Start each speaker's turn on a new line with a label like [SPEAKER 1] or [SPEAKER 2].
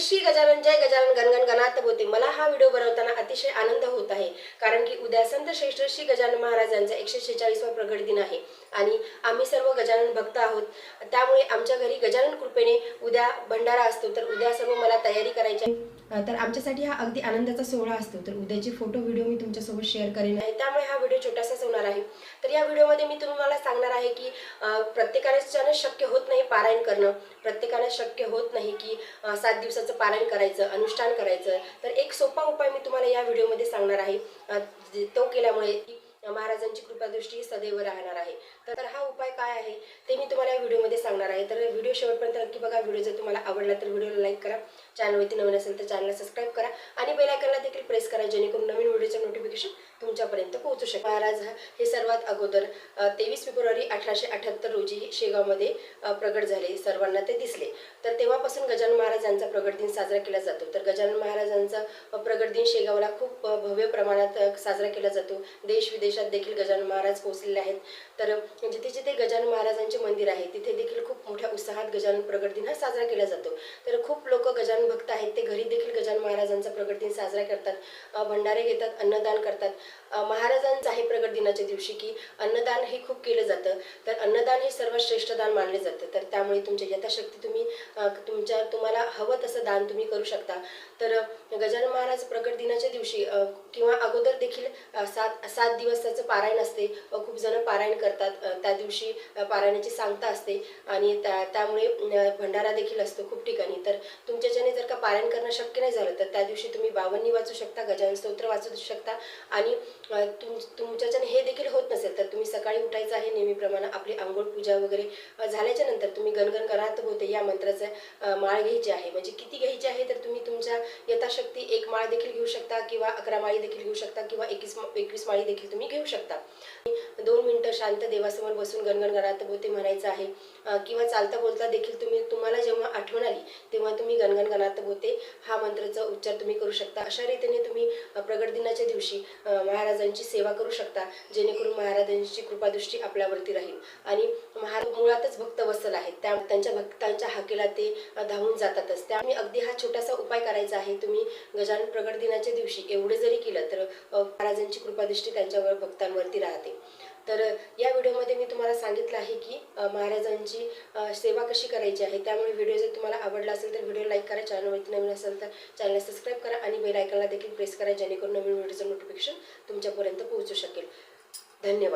[SPEAKER 1] श्री गजानन जय गजानन गणगण गणात बोते मला हा व्हिडिओ बनवताना अतिशय आनंद होत आहे कारण की उद्या संत श्रेष्ठ श्री गजानन महाराजांचा एकशे शेचाळीसवा प्रगट दिन आहे आणि आम्ही सर्व गजानन भक्त आहोत. त्यामुळे आमच्या घरी गजानन कृपेने उद्या भंडारा असतो तर उद्या सर्व मला तयारी करायची आहे. तर आमच्यासाठी हा अगदी आनंदाचा सोहळा असतो तर उद्याचे फोटो व्हिडिओ मी तुमच्यासोबत शेअर करेन. आहे त्यामुळे हा व्हिडिओ छोटासाच होणार आहे. तर या व्हिडिओमध्ये मी तुम्हाला सांगणार आहे की प्रत्येकाने शक्य होत नाही पारायण करणं. प्रत्येकाने शक्य होत नाही की सात दिवसाचं पारायण करायचं अनुष्ठान करायचं. तर एक सोपा उपाय मी तुम्हाला या व्हिडिओमध्ये सांगणार आहे. तो केल्यामुळे महाराजांची कृपादृष्टी सदैव राहणार आहे. तर हा उपाय काय आहे ते मी तुम्हाला या व्हिडिओमध्ये सांगणार आहे. तर व्हिडिओ शेवटपर्यंत नक्की बघा. व्हिडिओ जर तुम्हाला आवडला तर व्हिडिओला लाईक करा. चॅनलवरती नवीन असेल तर चॅनलला सबस्क्राईब करा आणि बेलायकनला देखील प्रेस करा जेणेकरून नवीन व्हिडिओचं नोटिफिकेशन तुमच्यापर्यंत पोहोचू शकेल महाराज हे सर्वात अगोदर तेवीस फेब्रुवारी अठराशे अठ्याहत्तर रोजी शेगावमध्ये प्रगट झाले. सर्वांना ते दिसले. तर तेव्हापासून गजानन महाराजांचा प्रगट दिन साजरा केला जातो. तर गजानन महाराजांचा दिन शेगावला खूप भव्य प्रमाणात साजरा केला जातो. देश विदेशात देखील गजानन महाराज पोहोचलेले आहेत. तर जिथे जिथे गजानन महाराजांचे मंदिर आहे तिथे देखील खूप मोठ्या उत्साहात गजानन प्रगट दिन हा साजरा केला जातो. तर खूप लोक गजानन भक्त आहेत ते घरी देखील गजानन महाराजांचा प्रगट दिन साजरा करतात. भंडारे घेतात अन्नदान करतात. महाराजांचं आहे प्रगट दिनाच्या दिवशी की अन्नदान हे खूप केलं जातं. तर अन्नदान हे सर्वात श्रेष्ठ दान मानले जातं. तर त्यामुळे तुमच्या यथाशक्ती तुम्ही तुमच्या तुम्हाला हवं तसं दान तुम्ही करू शकता. तर गजानन महाराज प्रगट दिनाच्या दिवशी किंवा अगोदर देखील सात सात दिवस त्याचं पारायण असते. खूप जण पारायण करतात. त्या दिवशी पारायणाची सांगता असते. आणि त्या त्यामुळे भंडारा देखील असतो खूप ठिकाणी. तर तुमच्याच्याने जर का पारायण करणं शक्य नाही झालं तर त्या दिवशी तुम्ही बावन्नी वाचू शकता गजानन स्तोत्र वाचू शकता. आणि तुम तुमच्याच्याने हे देखील होत नसेल तर तुम्ही सकाळी उठायचं आहे नेहमीप्रमाणे. आपली आंघोळ पूजा वगैरे झाल्याच्यानंतर तुम्ही गणगण करात होते या मंत्राचं माळ घ्यायची आहे. म्हणजे किती घ्यायची आहे तर तुम्ही तुमच्या यथाशक्ती एक माळ देखील घेऊ शकता किंवा अकरा माळी देखील घेऊ शकता किंवा एकवीस एकवीस माळी देखील तुम्ही घेऊ शकता. दोन मिनटं शांत देवासमोर बसून गणगण गणात म्हणायचं आहे. किंवा चालता बोलता देखील तुम्ही तुम्हाला जेव्हा आठवण आली तेव्हा तुम्ही गणगण गणात हा मंत्राचा उच्चार तुम्ही करू शकता. अशा रीतीने तुम्ही प्रगट दिनाच्या दिवशी महाराजांची सेवा करू शकता जेणेकरून महाराजांची कृपादृष्टी आपल्यावरती राहील. आणि महाराज मुळातच भक्त वसल आहेत. त्या त्यांच्या भक्तांच्या हाकेला ते धावून जातातच. त्यामुळे अगदी हा छोटासा उपाय करायचा आहे. तुम्ही गजानन प्रगट दिनाच्या दिवशी एवढे जरी केलं तर महाराजांची कृपादृष्टी त्यांच्यावर भक्तांवरती राहते. तर या व्हिडिओमध्ये मी तुम्हाला सांगितलं आहे की महाराजांची सेवा कशी करायची आहे. त्यामुळे व्हिडिओ जर तुम्हाला आवडला असेल तर व्हिडिओ लाईक करा. चॅनलवरती नवीन असेल तर चॅनल सबस्क्राईब करा आणि बेल आयकनला देखील प्रेस करा जेणेकरून नवीन व्हिडिओचं नोटिफिकेशन तुमच्यापर्यंत पोहोचू शकेल. धन्यवाद.